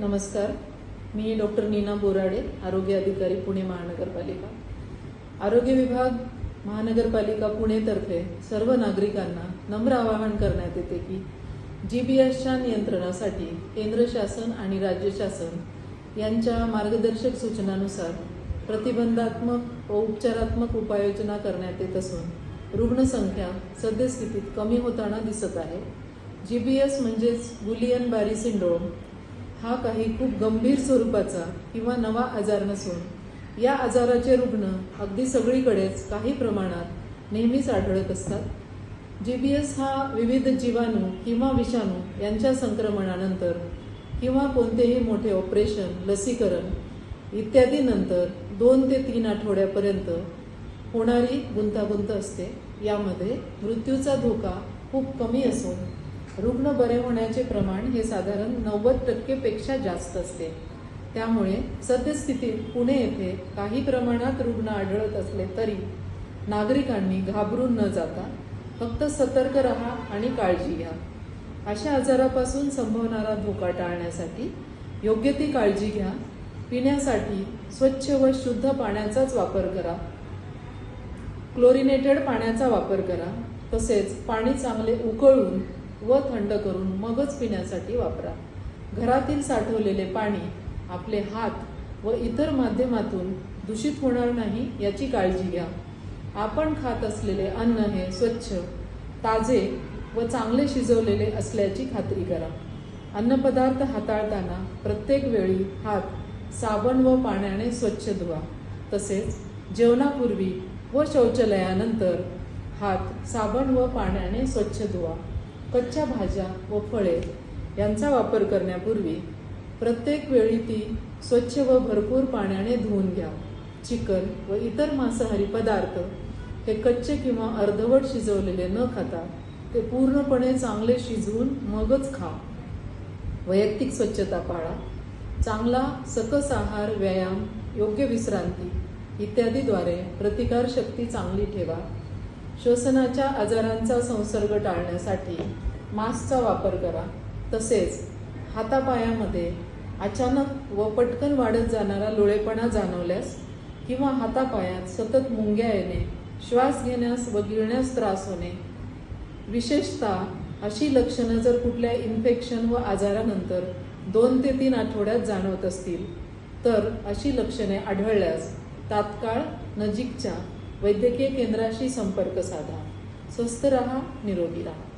नमस्कार. मी डॉक्टर नीना बोराडे आरोग्य अधिकारी पुणे महानगरपालिका. आरोग्य विभाग महानगरपालिका पुणेतर्फे सर्व नागरिकांना नम्र आवाहन करण्यात येते की जी बी एसच्या नियंत्रणासाठी केंद्र शासन आणि राज्य शासन यांच्या मार्गदर्शक सूचनानुसार प्रतिबंधात्मक व उपचारात्मक उपाययोजना करण्यात येत असून रुग्णसंख्या सद्यस्थितीत कमी होताना दिसत आहे. जी बी एस म्हणजेच गुलियन बॅरी सिंड्रोम हा काही खूप गंभीर स्वरूपाचा किंवा नवा आजार नसून या आजाराचे रुग्ण अगदी सगळीकडेच काही प्रमाणात नेहमीच आढळत असतात. जी बी एस हा विविध जीवाणू किंवा विषाणू यांच्या संक्रमणानंतर किंवा कोणतेही मोठे ऑपरेशन लसीकरण इत्यादी नंतर दोन ते तीन आठवड्यापर्यंत होणारी गुंतागुंत असते. यामध्ये मृत्यूचा धोका खूप कमी असून रुग्ण बरे होण्याचे प्रमाण हे साधारण नव्वद टक्केपेक्षा जास्त असते. त्यामुळे सद्यस्थितीत पुणे येथे काही प्रमाणात रुग्ण आढळत असले तरी नागरिकांनी घाबरून न जाता फक्त सतर्क राहा आणि काळजी घ्या. अशा आजारापासून संभवणारा धोका टाळण्यासाठी योग्य ती काळजी घ्या. पिण्यासाठी स्वच्छ व शुद्ध पाण्याचाच वापर करा. क्लोरिनेटेड पाण्याचा वापर करा. तसेच पाणी चांगले उकळून व थंड करून मगच पिण्यासाठी वापरा. घरातील साठवलेले पाणी आपले हात व इतर माध्यमातून दूषित होणार नाही याची काळजी घ्या. आपण खात असलेले अन्न हे स्वच्छ ताजे व चांगले शिजवलेले असल्याची खात्री करा. अन्नपदार्थ हाताळताना प्रत्येक वेळी हात साबण व पाण्याने स्वच्छ धुवा. तसेच जेवणापूर्वी व शौचालयानंतर हात साबण व पाण्याने स्वच्छ धुवा. कच्च्या भाज्या व फळे यांचा वापर करण्यापूर्वी प्रत्येक वेळी ती स्वच्छ व भरपूर पाण्याने धुवून घ्या. चिकन व इतर मांसाहारी पदार्थ हे कच्चे किंवा अर्धवट शिजवलेले न खाता ते पूर्णपणे चांगले शिजवून मगच खा. वैयक्तिक स्वच्छता पाळा. चांगला सकस आहार व्यायाम योग्य विश्रांती इत्यादीद्वारे प्रतिकारशक्ती चांगली ठेवा. श्वसनाच्या आजारांचा संसर्ग टाळण्यासाठी मास्कचा वापर करा. तसेच हातापायामध्ये अचानक व पटकन वाढत जाणारा लोळेपणा जाणवल्यास किंवा हातापायात सतत मुंग्या येणे श्वास घेण्यास व गिळण्यास त्रास होणे विशेषतः अशी लक्षणं जर कुठल्या इन्फेक्शन व आजारानंतर दोन ते तीन आठवड्यात जाणवत असतील तर अशी लक्षणे आढळल्यास तात्काळ नजीकच्या वैद्यकीय केंद्राशी संपर्क साधा. स्वस्थ रहा निरोगी रहा.